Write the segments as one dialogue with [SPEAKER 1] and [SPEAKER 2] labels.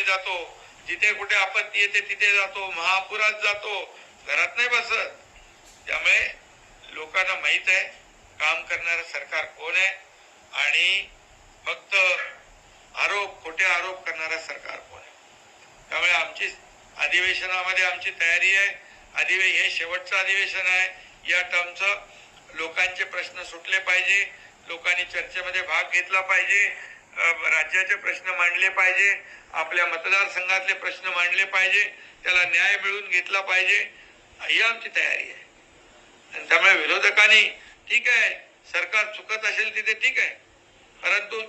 [SPEAKER 1] आम्ही जातो. जिथे कुठे आपत्ती येते तिथे जातो. महापुरात जातो. घरात नाही बसत. त्यामुळे लोकांना माहीत आहे काम करणारं सरकार कोण आहे आणि फक्त आरोप खोटे आरोप करणारं सरकार कोण आहे? त्यामुळे आमची अधिवेशनामध्ये आमची तयारी आहे. अधिवे हे शेवटचं अधिवेशन आहे. या टर्मचं लोकांचे प्रश्न सुटले पाहिजे. लोकांनी चर्चेमध्ये भाग घेतला पाहिजे. राज्याचे प्रश्न मांडले पाहिजे आपल्या मतदारसंघातले प्रश्न मांडले पाहिजे त्याला न्याय मिळवून घेतला पाहिजे ही आमची तयारी आहे. आणि त्यामुळे विरोधकांनी ठीक आहे सरकार चुकत असेल तिथे ठीक आहे परंतु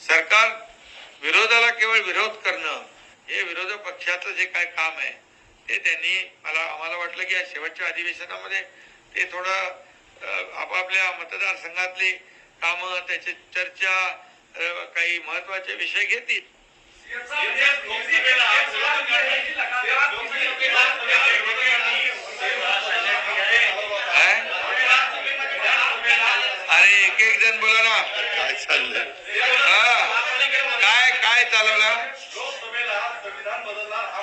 [SPEAKER 1] सरकार विरोधाला केवळ विरोध करणं हे विरोध पक्षाचं जे काय काम आहे ते त्यांनी मला आम्हाला वाटलं की या शेवटच्या अधिवेशनामध्ये ते थोडं आपापल्या मतदारसंघातली कामं त्याची चर्चा काही महत्त्वाचे विषय घेतील. काय? अरे एक एक जण बोला ना.
[SPEAKER 2] काय चाललंय?
[SPEAKER 1] हा. काय काय चालवलं?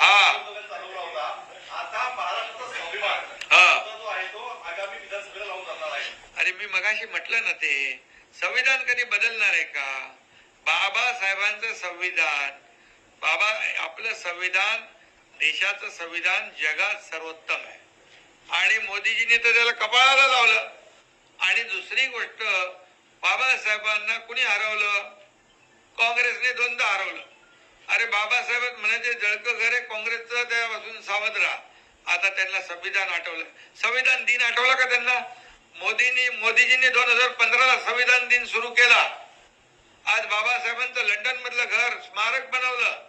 [SPEAKER 1] हा.
[SPEAKER 3] आंदोलन चालवला होता आता महाराष्ट्राचा संविधान जो आहे तो आगामी विधानसभेला लावून जाणार आहे.
[SPEAKER 1] अरे मी मगाशी म्हटलं ना ते. संविधान कधी बदलणार आहे का? बाबासाहेबांचं संविधान. बाबा आपलं संविधान देशाचं संविधान जगात सर्वोत्तम आहे. आणि मोदीजींनी तर त्याला कपाळाला लावलं. आणि दुसरी गोष्ट बाबासाहेबांना कुणी हरवलं? काँग्रेसने दोनदा हरवलं. अरे बाबासाहेब म्हणजे जळकं घर आहे काँग्रेसचं त्यापासून सावध राहा. आता त्यांना संविधान आठवलं. संविधान दिन आठवला का त्यांना? मोदींनी मोदीजींनी दोन हजार पंधराला संविधान दिन सुरू केला. आज बाबासाहेबांचं लंडन मधलं घर स्मारक बनवलं.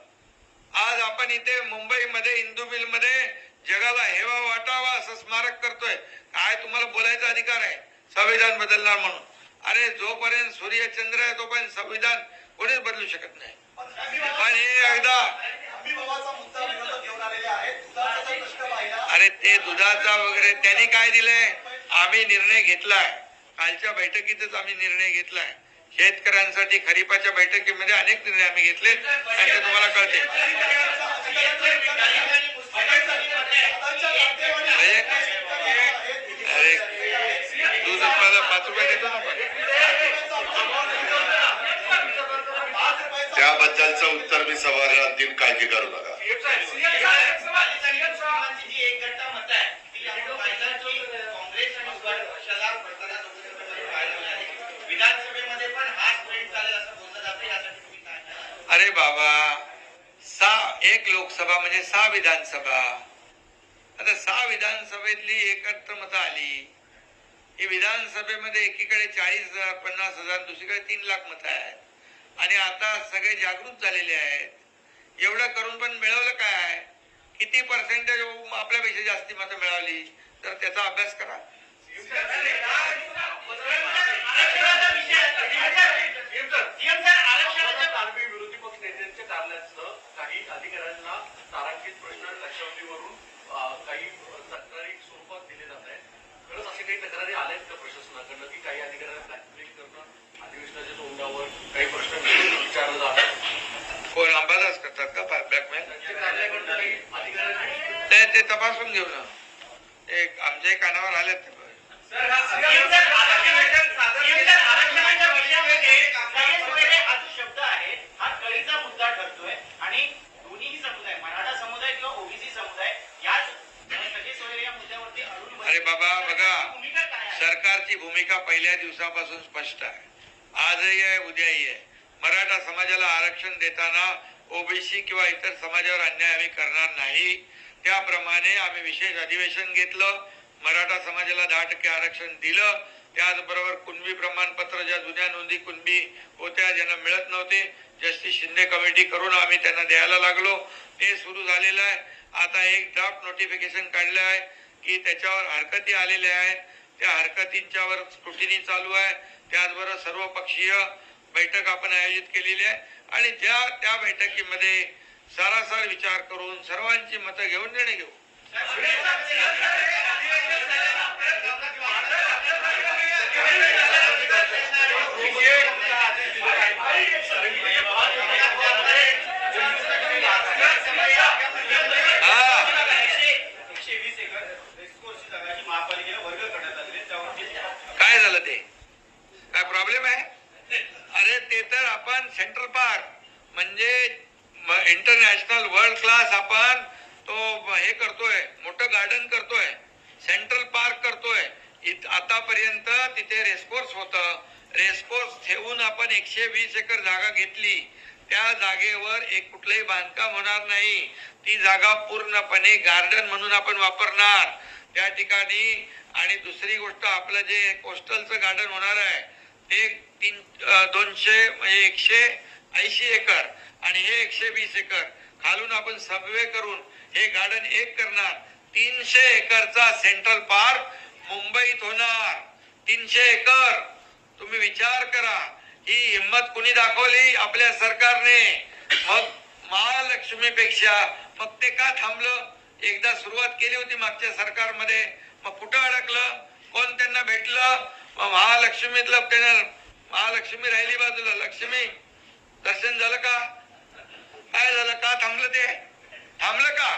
[SPEAKER 1] आज आपण इथे मुंबईमध्ये इंदू मिलमध्ये जगाला हेवा वाटावा असं स्मारक करतोय. काय तुम्हाला बोलायचा अधिकार आहे? संविधान बदलणार म्हणून. अरे जोपर्यंत सूर्यचंद्र आहे तोपर्यंत संविधान कोणीच बदलू शकत नाही. पण हे एकदा अरे ते दुधाचा वगैरे त्यांनी काय दिलंय? आम्ही निर्णय घेतलाय. कालच्या बैठकीतच आम्ही निर्णय घेतलाय. शेतकऱ्यांसाठी खरीपाच्या बैठकीमध्ये अनेक निर्णय आम्ही घेतले आणि ते तुम्हाला कळते. अरे दूध उत्पादन पाच रुपये देतो ना
[SPEAKER 2] त्याबद्दलचं उत्तर मी सभागृहात देईन काळजी करू नका.
[SPEAKER 1] अरे बाबा सहा एक लोकसभा म्हणजे सहा विधानसभा. आता सहा विधानसभेतली एकत्र मतं आली. ही विधानसभेमध्ये एकीकडे चाळीस हजार पन्नास हजार दुसरीकडे तीन लाख मतं आहेत. आणि आता सगळे जागृत झालेले आहेत. एवढं करून पण मिळवलं काय किती पर्सेंटेज आपल्यापेक्षा जास्ती मतं मिळाली? तर त्याचा अभ्यास करा
[SPEAKER 3] आर्मी विरोधी पक्ष नेत्यांच्या कारणास्तव काही अधिकाऱ्यांना तारांकित प्रश्न लक्षावधीवरून अं, काही तक्रारी स्वरूपात दिले जात आहेत खरंच असे काही तक्रारी आल्या आहेत का प्रशासनाकडनं की काही अधिकाऱ्यांना ब्लॅकमेल करणं अधिवेशनाच्या तोंडावर काही प्रश्न विचारले जातात
[SPEAKER 1] कोण अंबादास करतात का ब्लॅकमेल
[SPEAKER 3] त्यांच्या कार्यालयाकडनं काही अधिकाऱ्यांनी
[SPEAKER 1] ते ते तपासून घेऊ ना. एक आमच्याही कानावर आलेत अरे बाबा, बघा. सरकारची भूमिका पहिल्या दिवसापासून स्पष्ट आहे. आजही आहे उद्याही आहे. मराठा समाजाला आरक्षण देताना ओबीसी किंवा इतर समाजावर अन्याय आम्ही करणार नाही. त्याप्रमाणे आम्ही विशेष अधिवेशन घेतलं मराठा समाजाला दहा टक्के आरक्षण दिलं. त्याचबरोबर कुणबी प्रमाणपत्र ज्या जुन्या नोंदी कुणबी होत्या ज्यांना मिळत नव्हते जस्टिस शिंदे कमिटी करून आम्ही त्यांना द्यायला लागलो. ते सुरू झालेलं आहे. आता एक ड्राफ्ट नोटिफिकेशन काढलं आहे की त्याच्यावर हरकती आलेल्या आहेत. त्या हरकतींच्यावर स्क्रुटिनी चालू आहे. त्याचबरोबर सर्वपक्षीय बैठक आपण आयोजित केलेली आहे. आणि ज्या त्या बैठकीमध्ये सारासार विचार करून सर्वांची मतं घेऊन निर्णय घेऊ.
[SPEAKER 3] काय
[SPEAKER 1] झालं ते? काय प्रॉब्लेम आहे? अरे ते तर आपण सेंट्रल पार्क म्हणजे इंटरनॅशनल वर्ल्ड क्लास आपण तो हे करतोय मोठं गार्डन करतोय सेंट्रल पार्क करतोय. आतापर्यंत तिथे रेसकोर्स होतं. रेसकोर्स ठेवून आपण एकशे वीस एकर जागा घेतली. त्या जागेवर एक कुठलंही बांधकाम होणार नाही. ती जागा पूर्णपणे गार्डन म्हणून आपण वापरणार. त्या ठिकाणी आणि दुसरी गोष्ट आपलं जे कोस्टलचं गार्डन होणार आहे ते तीन दोनशे म्हणजे एकशे ऐंशी एकर आणि हे एकशे वीस एकर. खालून आपण सबवे करून हे गार्डन एक करणार. तीनशे एकरचा सेंट्रल पार्क मुंबईत होणार. तीनशे एकर. तुम्ही विचार करा. ही हिंमत कुणी दाखवली? आपल्या सरकारने. मग महालक्ष्मीपेक्षा मग ते का थांबलं? एकदा सुरुवात केली होती मागच्या सरकारमध्ये. मग कुठं अडकलं? कोण त्यांना भेटलं? मग महालक्ष्मीतलं त्यांना महालक्ष्मी राहिली बाजूला. लक्ष्मी दर्शन झालं का? काय झालं? का थांबलं ते? थांबलं का?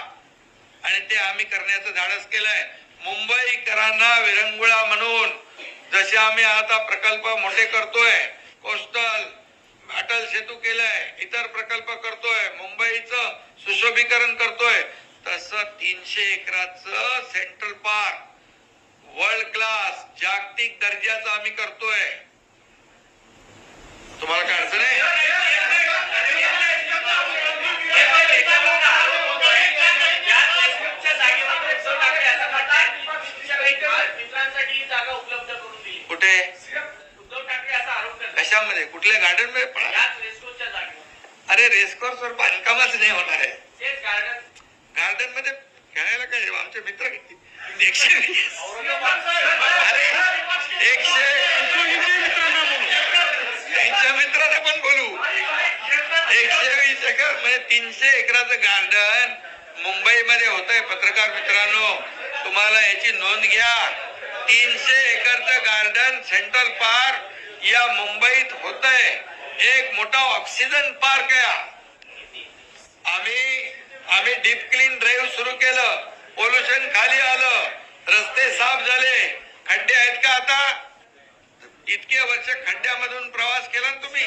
[SPEAKER 1] आणि ते आम्ही करण्याचं धाडस केलंय. मुंबईकरांना विरंगुळा म्हणून जसे आम्ही आता प्रकल्प मोठे करतोय कोस्टल अटल सेतू केलाय इतर प्रकल्प करतोय मुंबईचं सुशोभीकरण करतोय तसं तीनशे एकराचं सेंट्रल पार्क वर्ल्ड क्लास जागतिक दर्जाचं आम्ही करतोय. तुम्हाला काय अडचण आहे
[SPEAKER 4] मित्रांसाठी ही जागा उपलब्ध करून दिली
[SPEAKER 1] कुठे
[SPEAKER 4] उद्धव ठाकरे असा आरोप करतात
[SPEAKER 1] कशामध्ये कुठल्या गार्डनमध्ये पळा
[SPEAKER 4] याच रेस्टोरंटच्या जागेवर
[SPEAKER 1] अरे रेसकोर्स वर बांधकामच नाही होणार आहे? गार्डनमध्ये खेळायला काय आमचे मित्र एकशे एकशे त्यांच्या मित्राने पण बोलू. एकशे वीस एकर म्हणजे तीनशे एकराचं गार्डन मुंबईमध्ये होत आहे पत्रकार मित्रांनो तुम्हाला याची नोंद घ्या. तीनशे एकरचं गार्डन सेंट्रल पार्क या मुंबईत होत आहे एक मोठा ऑक्सिजन पार्क आहे. आम्ही आम्ही डीप क्लीन ड्राईव्ह सुरू केलं. पोल्युशन खाली आलं. रस्ते साफ झाले. खड्डे आहेत का आता? इतके वर्ष खड्ड्यामधून प्रवास केला ना तुम्ही?